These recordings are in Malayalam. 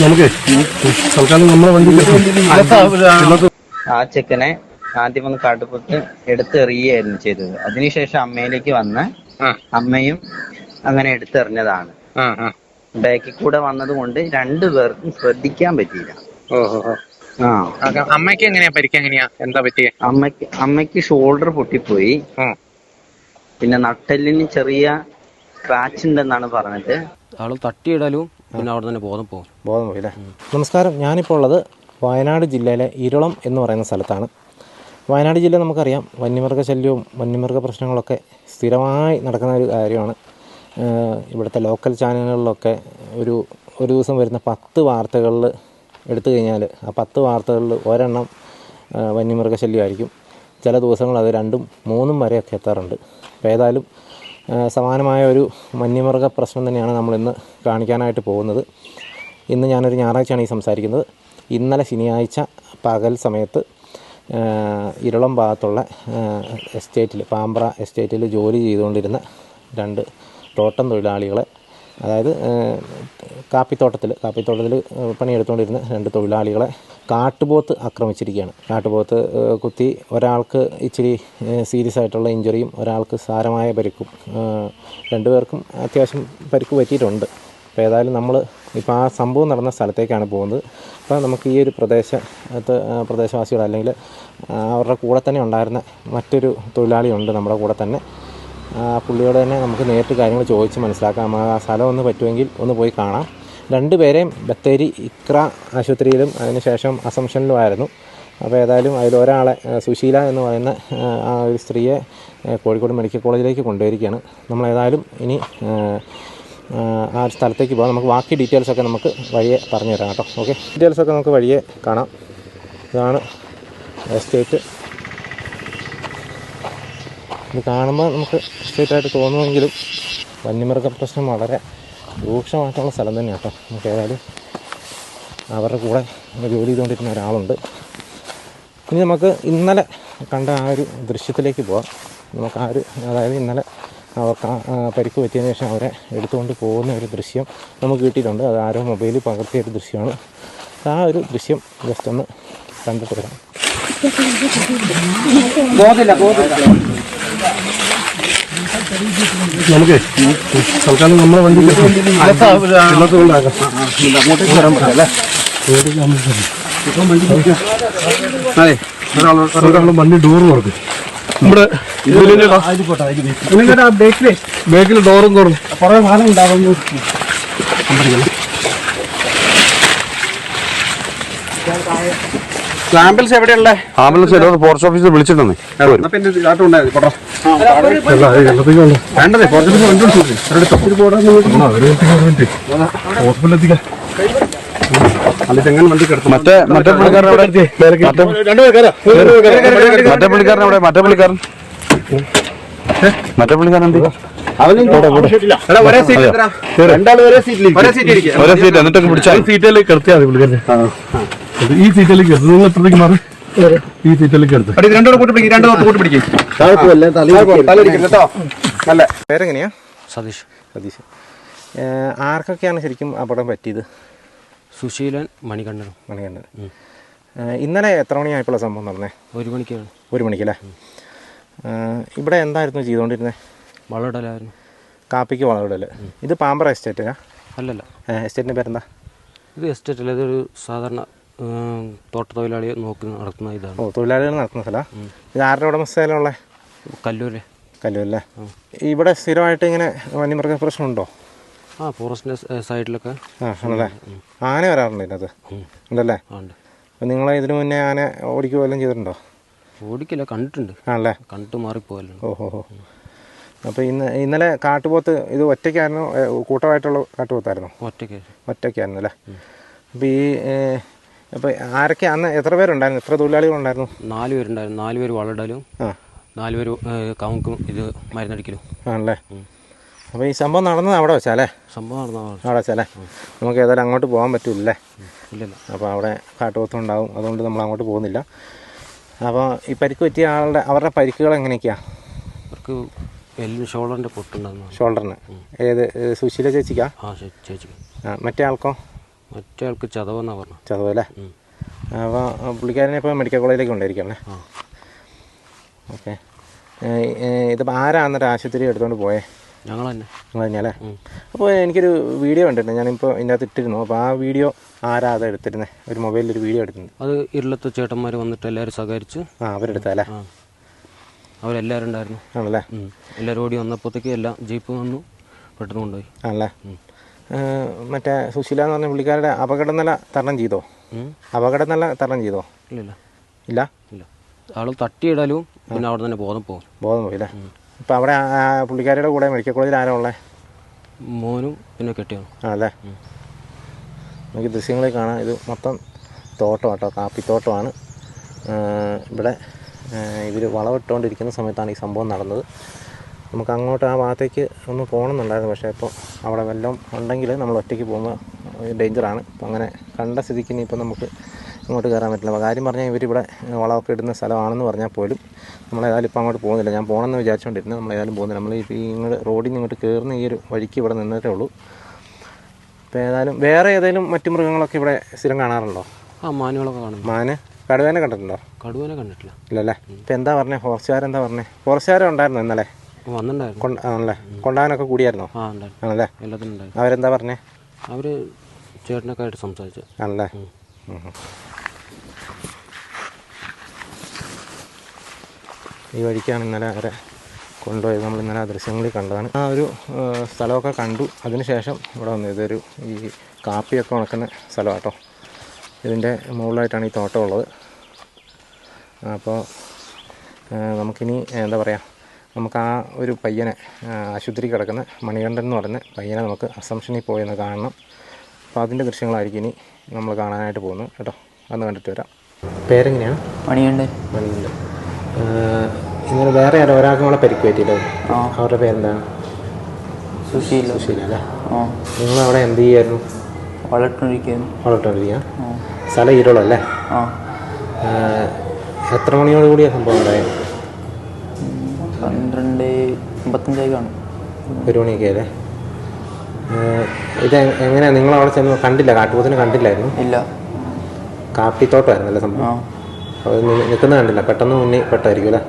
നമുക്ക് തൽക്കാലം നമ്മളെ വണ്ടി ആ ചെക്കനെ ആദ്യം ഒന്ന് കടുപ്പത്ത് എടുത്തെറിയായിരുന്നു ചെയ്തത്. അതിനുശേഷം അമ്മയിലേക്ക് വന്ന് അമ്മയും അങ്ങനെ എടുത്തെറിഞ്ഞതാണ്. ബാക്കി ബാക്കിൽ കൂടെ വന്നത് കൊണ്ട് രണ്ടുപേർക്കും ശ്രദ്ധിക്കാൻ പറ്റിയില്ല. ഓഹോ ആ. അമ്മയ്ക്ക് എങ്ങനെയാ പരിക്ക്? എങ്ങനെയാ? എന്താ പറ്റിയ? അമ്മയ്ക്ക് അമ്മയ്ക്ക് ഷോൾഡർ പൊട്ടിപ്പോയി. പിന്നെ നട്ടെല്ലിന് ചെറിയ സ്ക്രാച്ച് ഉണ്ടെന്നാണ് പറഞ്ഞത്. ആൾ തട്ടിയിടലും പിന്നെ അവിടെ തന്നെ ബോധം പോകും ബോധം പോയില്ലേ നമസ്കാരം. ഞാനിപ്പോൾ ഉള്ളത് വയനാട് ജില്ലയിലെ ഇരുളം എന്ന് പറയുന്ന സ്ഥലത്താണ്. വയനാട് ജില്ല നമുക്കറിയാം. വന്യമൃഗ ശല്യവും വന്യമൃഗ പ്രശ്നങ്ങളൊക്കെ സ്ഥിരമായി നടക്കുന്ന ഒരു കാര്യമാണ്. ഇവിടുത്തെ ലോക്കൽ ചാനലുകളിലൊക്കെ ഒരു ഒരു ദിവസം വരുന്ന പത്ത് വാർത്തകളിൽ എടുത്തു കഴിഞ്ഞാൽ ആ പത്ത് വാർത്തകളിൽ ഒരെണ്ണം വന്യമൃഗശല്യമായിരിക്കും വന്യമൃഗ ശല്യമായിരിക്കും. ചില ദിവസങ്ങൾ അത് രണ്ടും മൂന്നും വരെയൊക്കെ എത്താറുണ്ട്. അപ്പോൾ ഏതായാലും സമാനമായ ഒരു വന്യമൃഗ പ്രശ്നം തന്നെയാണ് നമ്മളിന്ന് കാണിക്കാനായിട്ട് പോകുന്നത്. ഇന്ന് ഞാനൊരു ഞായറാഴ്ചയാണ് ഈ സംസാരിക്കുന്നത്. ഇന്നലെ ശനിയാഴ്ച പകൽ സമയത്ത് ഇരുളം ഭാഗത്തുള്ള എസ്റ്റേറ്റിൽ പാമ്പ്ര എസ്റ്റേറ്റിൽ ജോലി ചെയ്തുകൊണ്ടിരുന്ന രണ്ട് തോട്ടം തൊഴിലാളികളെ അതായത് കാപ്പിത്തോട്ടത്തിൽ കാപ്പിത്തോട്ടത്തിൽ പണിയെടുത്തുകൊണ്ടിരുന്ന രണ്ട് തൊഴിലാളികളെ കാട്ടുപോത്ത് ആക്രമിച്ചിരിക്കുകയാണ് കാട്ടുപോത്ത് കുത്തി ഒരാൾക്ക് ഇച്ചിരി സീരിയസ് ആയിട്ടുള്ള ഇഞ്ചുറിയും ഒരാൾക്ക് സാരമായ പരിക്കും രണ്ടുപേർക്കും അത്യാവശ്യം പരിക്ക് പറ്റിയിട്ടുണ്ട്. അപ്പോൾ ഏതായാലും നമ്മൾ ഇപ്പോൾ ആ സംഭവം നടന്ന സ്ഥലത്തേക്കാണ് പോകുന്നത്. അപ്പോൾ നമുക്ക് ഈ ഒരു പ്രദേശത്ത് പ്രദേശവാസികൾ അല്ലെങ്കിൽ അവരുടെ കൂടെ തന്നെ ഉണ്ടായിരുന്ന മറ്റൊരു തൊഴിലാളിയുണ്ട് നമ്മുടെ കൂടെ തന്നെ. പുള്ളിയോട് തന്നെ നമുക്ക് നേരിട്ട് കാര്യങ്ങൾ ചോദിച്ച് മനസ്സിലാക്കാം. ആ സ്ഥലം ഒന്ന് പറ്റുമെങ്കിൽ ഒന്ന് പോയി കാണാം. രണ്ട് രണ്ടുപേരെയും ബത്തേരി ഇക്ര ആശുപത്രിയിലും അതിനുശേഷം അസംഷനിലുമായിരുന്നു അപ്പോൾ ഏതായാലും അതിൽ ഒരാളെ സുശീല എന്ന് പറയുന്ന ആ, ഒരു സ്ത്രീയെ കോഴിക്കോട് മെഡിക്കൽ കോളേജിലേക്ക് കൊണ്ടുവരികയാണ്. നമ്മൾ ഏതായാലും ഇനി ആ, സ്ഥലത്തേക്ക് പോകാം. നമുക്ക് ബാക്കി ഡീറ്റെയിൽസൊക്കെ നമുക്ക് വഴിയെ പറഞ്ഞു തരാം കേട്ടോ ഓക്കെ ഡീറ്റെയിൽസൊക്കെ നമുക്ക് വഴിയെ കാണാം. ഇതാണ് എസ്റ്റേറ്റ് ഇത് കാണുമ്പോൾ നമുക്ക് എസ്റ്റേറ്റായിട്ട് തോന്നുമെങ്കിലും വന്യമൃഗ പ്രശ്നം വളരെ രൂക്ഷമായിട്ടുള്ള സ്ഥലം തന്നെയാണ് കേട്ടോ നമുക്ക് ഏതായാലും അവരുടെ കൂടെ ജോലി ചെയ്തുകൊണ്ടിരുന്ന ഒരാളുണ്ട്. ഇനി നമുക്ക് ഇന്നലെ കണ്ട ആ ഒരു ദൃശ്യത്തിലേക്ക് പോവാം. നമുക്ക് ആ ഒരു അതായത് ഇന്നലെ അവർക്ക് പരിക്ക് പറ്റിയതിന് ശേഷം അവരെ എടുത്തുകൊണ്ട് പോകുന്ന ഒരു ദൃശ്യം നമുക്ക് കിട്ടിയിട്ടുണ്ട്. അത് ആരോ മൊബൈലിൽ പകർത്തിയ ഒരു ദൃശ്യമാണ്. ആ ഒരു ദൃശ്യം ജസ്റ്റ് ഒന്ന് കണ്ടിട്ട് വരാം നമുക്ക് തൽക്കാലം നമ്മളെ വണ്ടി ഒരാളും വണ്ടി ഡോർ തുറക്കും. നമ്മുടെ ബേക്കിൽ ഡോറും തുറന്നു. കുറെ ഭാഗം ഉണ്ടാവും ആംബുലൻസ് എവിടെയുള്ള? ആംബുലൻസ് ഫോറസ്റ്റ് ഓഫീസിൽ വിളിച്ചിട്ടുണ്ടെന്ന്. വേണ്ടതേ ഫോറസ്റ്റ് മറ്റേ മറ്റേ പുള്ളിക്കാരൻ അവിടെ മറ്റേ പുള്ളിക്കാരൻ അവിടെ മറ്റേ പുള്ളിക്കാരൻ മറ്റേ പുള്ളിക്കാരൻ? എന്ത്? ഒരേ സീറ്റ് എന്നിട്ടൊക്കെ പിടിച്ചാൽ സീറ്റിലേക്ക് കിടത്തിയാൽ മതി. പുള്ളിക്കാരനെ. ഈ തീറ്റലേക്ക് എടുത്തു. നിങ്ങൾ എത്രത്തേക്ക് മാറി? ഈ സീറ്റിലേക്ക് എടുത്ത്. രണ്ടോട് കൂട്ടി പിടിക്കും രണ്ടോട് കൂട്ടി പിടിക്കും. കേട്ടോ. നല്ല. പേരെങ്ങനെയാ? സതീഷ്. സതീഷ്. ആർക്കൊക്കെയാണ് ശരിക്കും അപകടം പറ്റിയത്? സുശീലൻ മണികണ്ഠൻ. മണികണ്ഠൻ. ഇന്നലെ എത്ര മണിയായപ്പോഴാണ് സംഭവം നടന്നേ? ഒരു മണിക്കാണ്. ഒരു മണിക്കല്ലേ? ഇവിടെ എന്തായിരുന്നു ചെയ്തുകൊണ്ടിരുന്നത് വളമിടലായിരുന്നു കാപ്പിക്ക് വളമിടൽ ഇത് പാമ്പറ എസ്റ്റേറ്റാ? അല്ലല്ല. എസ്റ്റേറ്റിന്റെ പേരെന്താ? ഇത് എസ്റ്റേറ്റ് അല്ല ഇതൊരു സാധാരണ ഉം, തോട്ടത്തൊഴിലാളിയെ നോക്കി നടത്തുന്ന ഓ ഇതാണ് തൊഴിലാളികൾ നടത്തുന്ന സ്ഥലമാണ് ഇത് ആരുടെ ഉടമസ്ഥയിലുള്ളത് കല്ലൂര്. കല്ലൂരല്ലേ ഇവിടെ സ്ഥിരമായിട്ട് ഇങ്ങനെ വന്യമൃഗ പ്രശ്നമുണ്ടോ? ആ ഫോറസ്റ്റിന്റെ സൈഡിലൊക്കെ. ആ ആണല്ലേ? ആന വരാറുണ്ട് ഇതിനകത്ത്? ഉണ്ടല്ലേ? അപ്പൊ ഉണ്ട്. അപ്പം നിങ്ങൾ ഇതിനു മുന്നേ ആന ഓടിക്കുക വല്ലതും ചെയ്തിട്ടുണ്ടോ? ഓടിക്കില്ല കണ്ടിട്ടുണ്ട്. ആണല്ലേ? കണ്ടിട്ട് മാറിപ്പോയല്ലോ. ഓഹോ ഹോ അപ്പോൾ ഇന്ന് ഇന്നലെ കാട്ടുപോത്ത് ഇത് ഒറ്റയ്ക്കായിരുന്നു കൂട്ടമായിട്ടുള്ള കാട്ടുപോത്തായിരുന്നു? ഒറ്റയ്ക്ക്. ഒറ്റയ്ക്കായിരുന്നു അല്ലേ അപ്പോൾ ഈ അപ്പോൾ ആരൊക്കെ അന്ന് എത്ര പേരുണ്ടായിരുന്നു? എത്ര തൊഴിലാളികളുണ്ടായിരുന്നു? നാല് പേരുണ്ടായിരുന്നു. നാല് പേര് വളമിടലും ആ. നാല് പേര് ഇത് മരുന്നടിക്കലും. ആണല്ലേ? അപ്പോൾ ഈ സംഭവം നടന്നത് അവിടെ വെച്ചാലേ സംഭവം നടന്ന അവിടെ വെച്ചാലേ നമുക്ക് ഏതായാലും അങ്ങോട്ട് പോകാൻ പറ്റൂലേ ഇല്ലല്ല. അപ്പോൾ അവിടെ കാട്ടുപോത്തും ഉണ്ടാവും. അതുകൊണ്ട് നമ്മൾ അങ്ങോട്ട് പോകുന്നില്ല. അപ്പോൾ ഈ പരിക്ക് പറ്റിയ ആളുടെ അവരുടെ പരിക്കുകൾ എങ്ങനെയൊക്കെയാണ് അവർക്ക് എല്ലിന് ഷോൾഡറിന്റെ പൊട്ടുണ്ടായിരുന്നു ഷോൾഡറിന് ഏത് സുശീല ചേച്ചിക്കാ? ആ ചേച്ചി ആ, മറ്റേ ആൾക്കോ? മറ്റേ ആൾക്ക് ചതവെന്നാ പറഞ്ഞു. ചതവ് അല്ലേ? അപ്പോൾ പുള്ളിക്കാരനെ ഇപ്പോൾ മെഡിക്കൽ കോളേജിലേക്ക് കൊണ്ടായിരിക്കും അല്ലേ? ഓക്കെ. ഇതിപ്പോൾ ആരാന്നിട്ട് ആശുപത്രി എടുത്തുകൊണ്ട് പോയേ? ഞങ്ങൾ തന്നെ. നിങ്ങൾ തന്നെയല്ലേ അപ്പോൾ എനിക്കൊരു വീഡിയോ കണ്ടിട്ടുണ്ട്. ഞാനിപ്പോൾ ഇതിന്റെ അകത്ത് ഇട്ടിരുന്നു. അപ്പോൾ ആ വീഡിയോ ആരാ അത് എടുത്തിരുന്നത് ഒരു മൊബൈലിൽ ഒരു വീഡിയോ എടുത്തിട്ടുണ്ട് അത് ഇരുളത്തെ ചേട്ടന്മാർ വന്നിട്ട് എല്ലാവരും സഹകരിച്ച്. ആ അവരെടുത്തല്ലേ അവരെല്ലാവരും ഉണ്ടായിരുന്നു. ആണല്ലേ. എല്ലാവരും ഓടി വന്നപ്പോഴത്തേക്ക് എല്ലാം ജീപ്പ് വന്നു. പെട്ടെന്ന് കൊണ്ടുപോയി. ആണല്ലേ? മറ്റേ സുശീല എന്ന് പറഞ്ഞ പുള്ളിക്കാരുടെ അപകടനില തരണം ചെയ്തോ. അപകടനില തരണം ചെയ്തോ? ഇല്ല ഇല്ല. ഇല്ല? ആൾ തട്ടിയിടലും പിന്നെ അവിടെ തന്നെ ബോധം പോകും. ബോധം പോയില്ലേ ഇപ്പം അവിടെ പുള്ളിക്കാരുടെ കൂടെ മെഡിക്കൽ കോളേജിൽ ആരാ ഉള്ളത് മോനും പിന്നെ കെട്ടിയാണ് ആണല്ലേ നമുക്ക് ദൃശ്യങ്ങളിൽ കാണാം. ഇത് മൊത്തം തോട്ടം കേട്ടോ കാപ്പിത്തോട്ടമാണ്. ഇവിടെ ഇവർ വളമിട്ടുകൊണ്ടിരിക്കുന്ന സമയത്താണ് ഈ സംഭവം നടന്നത്. നമുക്ക് അങ്ങോട്ട് ആ ഭാഗത്തേക്ക് ഒന്ന് പോകണമെന്നുണ്ടായിരുന്നു. പക്ഷേ ഇപ്പോൾ അവിടെ വല്ലതും ഉണ്ടെങ്കിൽ നമ്മൾ ഒറ്റയ്ക്ക് പോകുമ്പോൾ ഡേഞ്ചറാണ്. അപ്പം അങ്ങനെ കണ്ട സ്ഥിതിക്ക് ഇനിയിപ്പോൾ നമുക്ക് ഇങ്ങോട്ട് കയറാൻ പറ്റില്ല. അപ്പോൾ കാര്യം പറഞ്ഞാൽ ഇവരിവിടെ വളമൊക്കെ ഇടുന്ന സ്ഥലമാണെന്ന് പറഞ്ഞാൽ പോലും നമ്മളേതായാലും ഇപ്പോൾ അങ്ങോട്ട് പോകുന്നില്ല. ഞാൻ പോകണമെന്ന് വിചാരിച്ചുകൊണ്ടിരുന്നു. നമ്മൾ ഏതായാലും പോകുന്നില്ല. നമ്മൾ ഈ ഇങ്ങോട്ട് റോഡിൽ നിന്ന് ഇങ്ങോട്ട് കയറുന്ന ഈ ഒരു വഴിക്ക് ഇവിടെ നിന്നിട്ടേ ഉള്ളൂ. ഇപ്പോൾ ഏതായാലും വേറെ ഏതെങ്കിലും മറ്റു മൃഗങ്ങളൊക്കെ ഇവിടെ സ്ഥിരം കാണാറുണ്ടോ? ആ മാനുകളൊക്കെ കാണുന്നു മാന്? കടുവേനെ കണ്ടിട്ടുണ്ടോ? കടുവേനെ കണ്ടിട്ടില്ല. ഇല്ലല്ലേ? ഇപ്പം എന്താ പറഞ്ഞേ? ഫോറസ്റ്റുകാരെന്താ പറഞ്ഞേ? ഉണ്ടായിരുന്നു ഇന്നലെ? വന്നിട്ടുണ്ടായിരുന്നു. കൊണ്ട് ആണല്ലേ? കൊണ്ടാനൊക്കെ കൂടിയായിരുന്നോ? ആ ഉണ്ടായിരുന്നു ആണല്ലേ? എല്ലാത്തിനും ഉണ്ടായിരുന്നു. അവരെന്താ പറഞ്ഞേ? അവർ ചേട്ടനൊക്കെ ആയിട്ട് സംസാരിച്ചു. ആണല്ലേ. ഈ വഴിക്കാണ് ഇന്നലെ അവരെ കൊണ്ടുപോയത്. നമ്മൾ ഇന്നലെ ആ ദൃശ്യങ്ങളിൽ കണ്ടതാണ്. ആ ഒരു സ്ഥലമൊക്കെ കണ്ടു. അതിനുശേഷം ഇവിടെ വന്നു. ഇതൊരു ഈ കാപ്പിയൊക്കെ ഉണക്കുന്ന സ്ഥലമാണ് കേട്ടോ ഇതിന്റെ മുകളിലായിട്ടാണ് ഈ തോട്ടം ഉള്ളത്. അപ്പോൾ നമുക്കിനി എന്താ പറയുക നമുക്ക് ആ ഒരു പയ്യനെ ആശുപത്രി കിടക്കുന്ന മണികണ്ഠൻ എന്ന് പറയുന്ന പയ്യനെ നമുക്ക് അസംഷനിൽ പോയെന്ന് കാണണം. അപ്പോൾ അതിന്റെ ദൃശ്യങ്ങളായിരിക്കും ഇനി നമ്മൾ കാണാനായിട്ട് പോകുന്നത്. കേട്ടോ അന്ന് കണ്ടിട്ട് വരാം. പേരെങ്ങനെയാണ്? മണികണ്ഠൻ. മണികണ്ഠൻ. ഇങ്ങനെ വേറെ ആരോ ഒരാൾക്ക് നമ്മളെ പരിക്ക് പറ്റിയില്ലേ അവരുടെ പേരെന്താണ്? സുശീല. സുശീല അല്ലേ? നിങ്ങൾ അവിടെ എന്ത് ചെയ്യായിരുന്നു? വളർത്തുകൊണ്ടിരിക്കുന്നു വളർത്തോണ്ടിരിക്കുക ആ. സ്ഥലം ഏഹ്, എത്ര മണിയോട് കൂടിയാണ് സംഭവം ഉണ്ടായത്? പന്ത്രണ്ട് അമ്പത്തഞ്ചായി കാണും. ഒരു മണിയൊക്കെ അല്ലേ ഇത് എങ്ങനെയാ? നിങ്ങൾ അവിടെ ചെന്ന് കണ്ടില്ല? കാട്ടുപോത്തിനെ കണ്ടില്ലായിരുന്നു? ഇല്ല. കാപ്പിത്തോട്ടമായിരുന്നല്ലേ അല്ലേ സംഭവം അപ്പോൾ നിൽക്കുന്നത് കണ്ടില്ല. പെട്ടെന്ന് മുന്നിൽ പെട്ടായിരിക്കും അല്ലേ?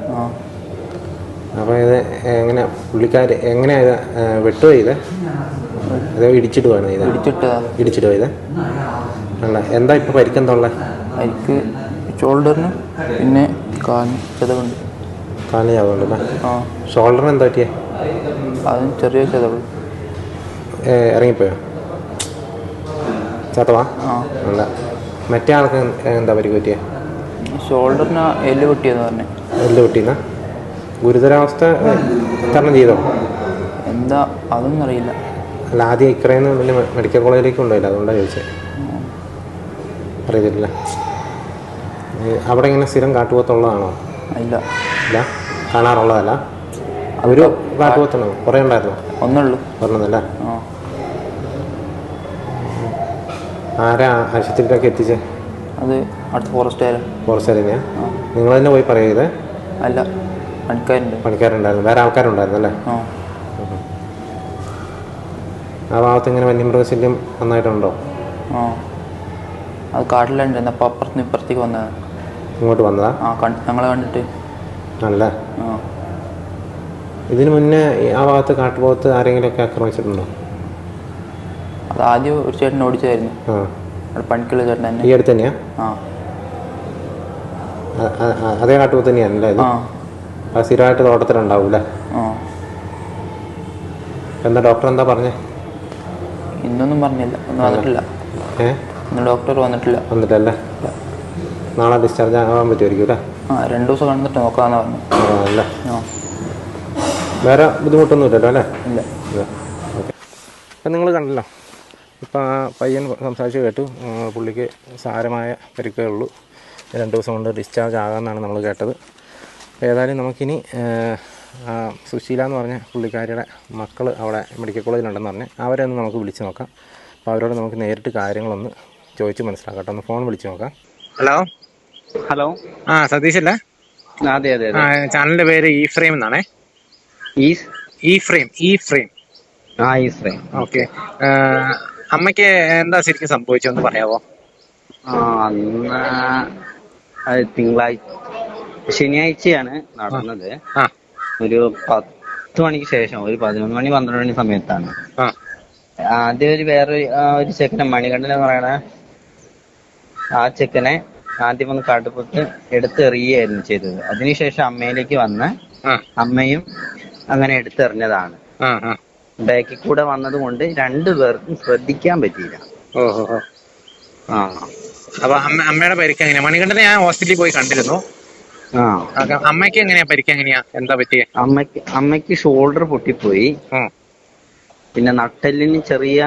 അപ്പോൾ ഇത് എങ്ങനെ പുള്ളിക്കാർ എങ്ങനെയാ ഇത് വെട്ടു വെട്ടുക ഇത് അതോ ഇടിച്ചിട്ട് പോയത് ഇത് ഇടിച്ചിട്ട് പോയത്? അല്ല എന്താ ഇപ്പോൾ പരിക്കെന്താ ഉള്ളത് ഷോൾഡറിന് പിന്നെ കാലിന് ചതവുണ്ട്. കാലിന് ചാവുണ്ടല്ലേ ആ. ഷോൾഡറിന് എന്താ പറ്റിയേ? അതും ചെറിയ ഏഹ്, ഇറങ്ങിപ്പോയോ? ചത്തവാ ആ. അല്ല. മറ്റേ ആൾക്ക് എന്താ പരിക്ക് പറ്റിയേ? ഷോൾഡറിന് എല്ല് പൊട്ടിയെന്ന് പറഞ്ഞു. എല്ല് പൊട്ടിയെന്ന? ഗുരുതരാവസ്ഥ തരണം ചെയ്തോ? എന്താ അതൊന്നും അറിയില്ല. അല്ല ആദ്യം ഇക്രയെന്ന് വലിയ മെഡിക്കൽ കോളേജിലേക്ക് കൊണ്ടുപോയില്ല? അതുകൊണ്ടാണ് ചോദിച്ചത് അറിയത്തില്ല. അവിടെ ഇങ്ങനെ സ്ഥിരം കാട്ടുപോത്തുള്ളതാണോ? ഇല്ല. ഇല്ല? കാണാറുള്ളതല്ല. ഒരു കാട്ടുപോത്താണോ കുറേ ഉണ്ടായിരുന്നു. ഒന്നുള്ളൂ. പറഞ്ഞതല്ല? ആരാ ആശുപത്രിയിലൊക്കെ എത്തിച്ചേ? അത് അടുത്ത ഫോറസ്റ്റുകാരൻ ഫോറസ്റ്റ് തന്നെയാ? നിങ്ങൾ തന്നെ പോയി പറയരുത് അല്ല പണിക്കാരുണ്ട്. പണിക്കാരുണ്ടായിരുന്നു. വേറെ ആൾക്കാരുണ്ടായിരുന്നു അല്ലേ ആ ഭാഗത്ത് ഇങ്ങനെ വന്യമൃഗശല്യം നന്നായിട്ടുണ്ടോ? ആ. അത് കാട്ടിലുണ്ടായിരുന്നു അപ്പം അപ്പുറത്ത് ഇപ്പുറത്തേക്ക് വന്നതാണ് ഇങ്ങോട്ട് വന്നതാ? ആ കണ്ട് ഞങ്ങളെ കണ്ടിട്ട്. ആണല്ലേ? ഇതിനു മുന്നേ ആ ഭാഗത്ത് കാട്ടുപോകത്ത് ആരെങ്കിലുമൊക്കെ ആക്രമിച്ചിട്ടുണ്ടോ? അത് ആദ്യം ഒരു ചേട്ടൻ ഓടിച്ചായിരുന്നു. പണിക്കുള്ള ചേട്ടൻ തന്നെ. ഈ അടുത്ത് തന്നെയാ? അതേ കാട്ടുപോത്ത് തന്നെയാണല്ലേ ആ. സ്ഥിരമായിട്ട് തോട്ടത്തിലുണ്ടാവൂല്ലേ? ആ. എന്താ ഡോക്ടർ എന്താ പറഞ്ഞേ? ഇന്നൊന്നും പറഞ്ഞില്ല. ഒന്നും വന്നിട്ടില്ല. ഏ? ഇന്ന് ഡോക്ടർ വന്നിട്ടില്ല. വന്നിട്ടല്ലേ? നാളെ ഡിസ്ചാർജ് ആവാൻ പറ്റുമായിരിക്കും അല്ലേ? ആ രണ്ട് ദിവസം കണ്ടിട്ട് നോക്കാന്ന് പറഞ്ഞു. ആ വേറെ ബുദ്ധിമുട്ടൊന്നും ഇല്ലല്ലോ അല്ലേ? ഇല്ല. ഓക്കെ. അപ്പം നിങ്ങൾ കണ്ടല്ലോ. ഇപ്പം ആ പയ്യൻ സംസാരിച്ച് കേട്ടു. പുള്ളിക്ക് സാരമായ പരിക്കേ ഉള്ളൂ. രണ്ട് ദിവസം കൊണ്ട് ഡിസ്ചാർജ് ആകാമെന്നാണ് നമ്മൾ കേട്ടത്. അപ്പോൾ ഏതായാലും നമുക്കിനി സുശീല എന്ന് പറഞ്ഞ പുള്ളിക്കാരിയുടെ മക്കൾ അവിടെ മെഡിക്കൽ കോളേജിലുണ്ടെന്ന് പറഞ്ഞ് അവരെ ഒന്ന് നമുക്ക് വിളിച്ച് നോക്കാം. അപ്പോൾ അവരോട് നമുക്ക് നേരിട്ട് കാര്യങ്ങളൊന്ന് ചോദിച്ച് മനസ്സിലാക്കാം. കേട്ടോ ഒന്ന് ഫോൺ വിളിച്ച് നോക്കാം. ഹലോ? ഹലോ. ആ സതീഷ് അല്ലേ അതെ അതെ ആ ചാനലിന്റെ പേര് ഈ ഫ്രെയിം എന്നാണേ. ഈ? ഈ ഫ്രെയിം ഈ ഫ്രെയിം. ആ ഈശ്വരൻ ഓക്കെ. അമ്മയ്ക്ക് എന്താ ശരിക്കും സംഭവിച്ചതെന്ന് പറയാവോ? ആ അന്ന് അത് തിങ്കളാഴ്ച ശനിയാഴ്ചയാണ് നടന്നത്. ആ. ഒരു പത്ത് മണിക്ക് ശേഷം ഒരു പതിനൊന്ന് മണി പന്ത്രണ്ട് മണി സമയത്താണ്. ആ. ആദ്യം ഒരു വേറെ ഒരു ചെക്കനെ മണികണ്ഠൻ എന്ന് പറയണ ആ ചെക്കനെ ആദ്യം ഒന്ന് കാട്ടുപുത്ത് എടുത്തെറിയായിരുന്നു ചെയ്തത്. അതിനുശേഷം അമ്മയിലേക്ക് വന്ന് അമ്മയും അങ്ങനെ എടുത്തെറിഞ്ഞതാണ്. ബാക്കിൽ കൂടെ വന്നത് കൊണ്ട് രണ്ടുപേർക്കും ശ്രദ്ധിക്കാൻ പറ്റിയില്ല. ഓഹോ ആ. അപ്പൊ അമ്മയുടെ പരിക്ക് എങ്ങനെയാ? മണികണ്ഠനെ ഞാൻ ഹോസ്പിറ്റലിൽ പോയി കണ്ടിരുന്നു. അമ്മയ്ക്ക് എങ്ങനെയാ പരിക്ക്? എങ്ങനെയാ? എന്താ പറ്റിയ? അമ്മയ്ക്ക് അമ്മയ്ക്ക് ഷോൾഡർ പൊട്ടിപ്പോയി. പിന്നെ നട്ടെല്ലിന് ചെറിയ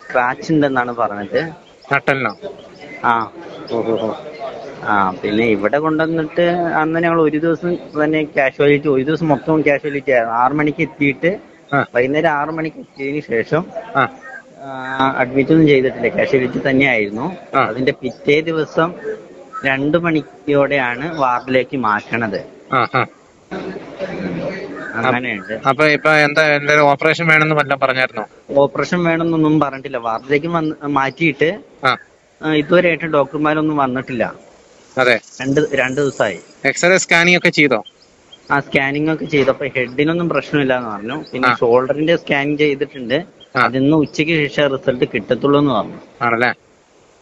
സ്ക്രാച്ച് ഉണ്ടെന്നാണ് പറഞ്ഞത്. നട്ടലിനോ ആ. ഓഹോ ആ പിന്നെ ഇവിടെ കൊണ്ടുവന്നിട്ട് അന്ന് ഞങ്ങൾ ഒരു ദിവസം തന്നെ കാഷ്വാലിറ്റി ഒരു ദിവസം മൊത്തം കാഷ്വാലിറ്റി ആയിരുന്നു. ആറു മണിക്ക് എത്തിയിട്ട്. വൈകുന്നേരം ആറു മണിക്ക് എത്തിയതിന് ശേഷം അഡ്മിറ്റ് ഒന്നും ചെയ്തിട്ടില്ല. കാഷ്വാലിറ്റി തന്നെയായിരുന്നു. അതിന്റെ പിറ്റേ ദിവസം രണ്ടു മണിയോടെയാണ് വാർഡിലേക്ക് മാറ്റണത്. അങ്ങനെയുണ്ട്. അപ്പൊ ഇപ്പൊ എന്താ എന്തെങ്കിലും ഓപ്പറേഷൻ വേണമെന്ന് വല്ലതും പറഞ്ഞായിരുന്നോ? ഓപ്പറേഷൻ വേണമെന്നൊന്നും പറഞ്ഞിട്ടില്ല. വാർഡിലേക്ക് മാറ്റിയിട്ട് ഇതുവരെയായിട്ട് ഡോക്ടർമാരൊന്നും വന്നിട്ടില്ല. അതെ. രണ്ട് രണ്ട് ദിവസമായി. എക്സ്റേ സ്കാനിങ് ഒക്കെ ചെയ്തോ? ആ സ്കാനിങ് ഒക്കെ ചെയ്തപ്പോ ഹെഡിനൊന്നും പ്രശ്നമില്ല എന്ന് പറഞ്ഞു. പിന്നെ ഷോൾഡറിന്റെ സ്കാനിങ് ചെയ്തിട്ടുണ്ട്. അതിന്ന് ഉച്ചയ്ക്ക് ശേഷം റിസൾട്ട് കിട്ടത്തുള്ളൂ എന്ന് പറഞ്ഞു. ആണല്ലേ?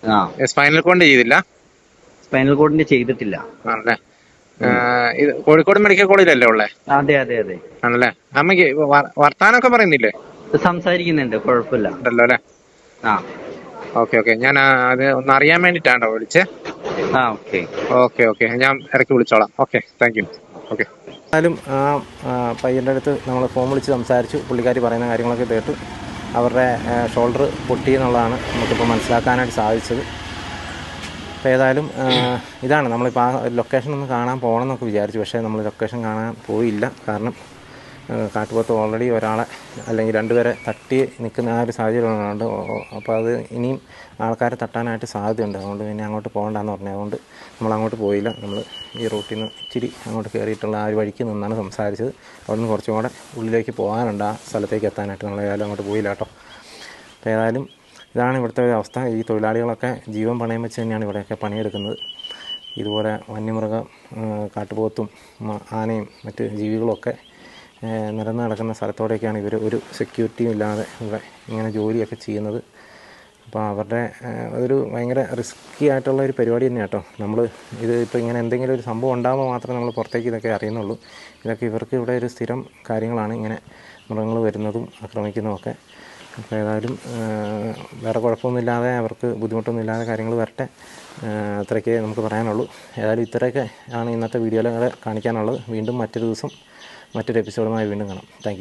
ആ. സ്പൈനൽ കോഡിന്റെ ചെയ്തില്ല? സ്പൈനൽ കോഡിന്റെ ചെയ്തിട്ടില്ല. ആണല്ലേ? ഇത് കോഴിക്കോട് മെഡിക്കൽ കോളേജിലല്ലേ ഉള്ളേ? അതെ അതെ അതെ. ആണല്ലേ? അമ്മയ്ക്ക് വർത്താനൊക്കെ പറയുന്നില്ലേ? സംസാരിക്കുന്നുണ്ട്. കുഴപ്പമില്ല. ഉണ്ടല്ലോ അല്ലേ? ആ. Okay okay. ഞാൻ അത് ഒന്ന് അറിയാൻ വേണ്ടിട്ടാണോ വിളിച്ചേ? ആ ഓക്കെ. Okay okay. ഞാൻ ഇടയ്ക്ക് വിളിച്ചോളാം. Okay thank you. ഓക്കെ. എന്നാലും ആ പയ്യന്റെ അടുത്ത് നമ്മൾ ഫോൺ വിളിച്ച് സംസാരിച്ചു. പുള്ളിക്കാരി പറയുന്ന കാര്യങ്ങളൊക്കെ കേട്ടു. അവരുടെ ഷോൾഡർ പൊട്ടി എന്നുള്ളതാണ് നമുക്കിപ്പോൾ മനസ്സിലാക്കാനായിട്ട് സാധിച്ചത്. അപ്പോൾ ഏതായാലും ഇതാണ്. നമ്മളിപ്പോൾ ആ ലൊക്കേഷൻ ഒന്ന് കാണാൻ പോകണം എന്നൊക്കെ വിചാരിച്ചു. പക്ഷേ നമ്മൾ ലൊക്കേഷൻ കാണാൻ പോയില്ല. കാരണം കാട്ടുപോത്ത് ഓൾറെഡി ഒരാളെ അല്ലെങ്കിൽ രണ്ടുപേരെ തട്ടി നിൽക്കുന്ന ആ ഒരു സാഹചര്യം ഉണ്ട് അപ്പോൾ അത് ഇനിയും ആൾക്കാരെ തട്ടാനായിട്ട് സാധ്യതയുണ്ട്. അതുകൊണ്ട് പിന്നെ അങ്ങോട്ട് പോകണ്ടെന്ന് പറഞ്ഞു. അതുകൊണ്ട് നമ്മൾ അങ്ങോട്ട് പോയില്ല. നമ്മൾ ഈ റൂട്ടിൽ നിന്ന് ഇച്ചിരി അങ്ങോട്ട് കയറിയിട്ടുള്ള ആ ഒരു വഴിക്ക് നിന്നാണ് സംസാരിച്ചത്. അവിടെ നിന്ന് കുറച്ചും കൂടെ ഉള്ളിലേക്ക് പോകാനുണ്ട്. ആ സ്ഥലത്തേക്ക് എത്താനായിട്ട് നമ്മൾ ഏതായാലും അങ്ങോട്ട് പോയില്ല കേട്ടോ. അപ്പോൾ ഏതായാലും ഇതാണ് ഇവിടുത്തെ ഒരു അവസ്ഥ. ഈ തൊഴിലാളികളൊക്കെ ജീവൻ പണയം വെച്ച് തന്നെയാണ് ഇവിടെയൊക്കെ പണിയെടുക്കുന്നത്. ഇതുപോലെ വന്യമൃഗം കാട്ടുപോത്തും ആനയും മറ്റ് ജീവികളൊക്കെ നിരന്ന് നടക്കുന്ന സ്ഥലത്തോടെയൊക്കെയാണ് ഇവർ ഒരു സെക്യൂരിറ്റിയും ഇല്ലാതെ ഇവിടെ ഇങ്ങനെ ജോലിയൊക്കെ ചെയ്യുന്നത്. അപ്പോൾ അവരുടെ അതൊരു ഭയങ്കര റിസ്ക്കി ആയിട്ടുള്ള ഒരു പരിപാടി തന്നെയാണ് കേട്ടോ നമ്മൾ ഇത് ഇപ്പോൾ ഇങ്ങനെ എന്തെങ്കിലും ഒരു സംഭവം ഉണ്ടാകുമ്പോൾ മാത്രമേ നമ്മൾ പുറത്തേക്ക് ഇതൊക്കെ അറിയുന്നുള്ളൂ. ഇതൊക്കെ ഇവർക്ക് ഇവിടെ ഒരു സ്ഥിരം കാര്യങ്ങളാണ് ഇങ്ങനെ മൃഗങ്ങൾ വരുന്നതും ആക്രമിക്കുന്നതുമൊക്കെ അപ്പോൾ ഏതായാലും വേറെ കുഴപ്പമൊന്നുമില്ലാതെ അവർക്ക് ബുദ്ധിമുട്ടൊന്നുമില്ലാതെ കാര്യങ്ങൾ വരട്ടെ അത്രയ്ക്കേ നമുക്ക് പറയാനുള്ളൂ. ഏതായാലും ഇത്രയൊക്കെ ആണ് ഇന്നത്തെ വീഡിയോയിൽ കാണിക്കാനുള്ളത്. വീണ്ടും മറ്റൊരു ദിവസം മറ്റൊരു എപ്പിസോഡുമായി വീണ്ടും കാണാം. താങ്ക്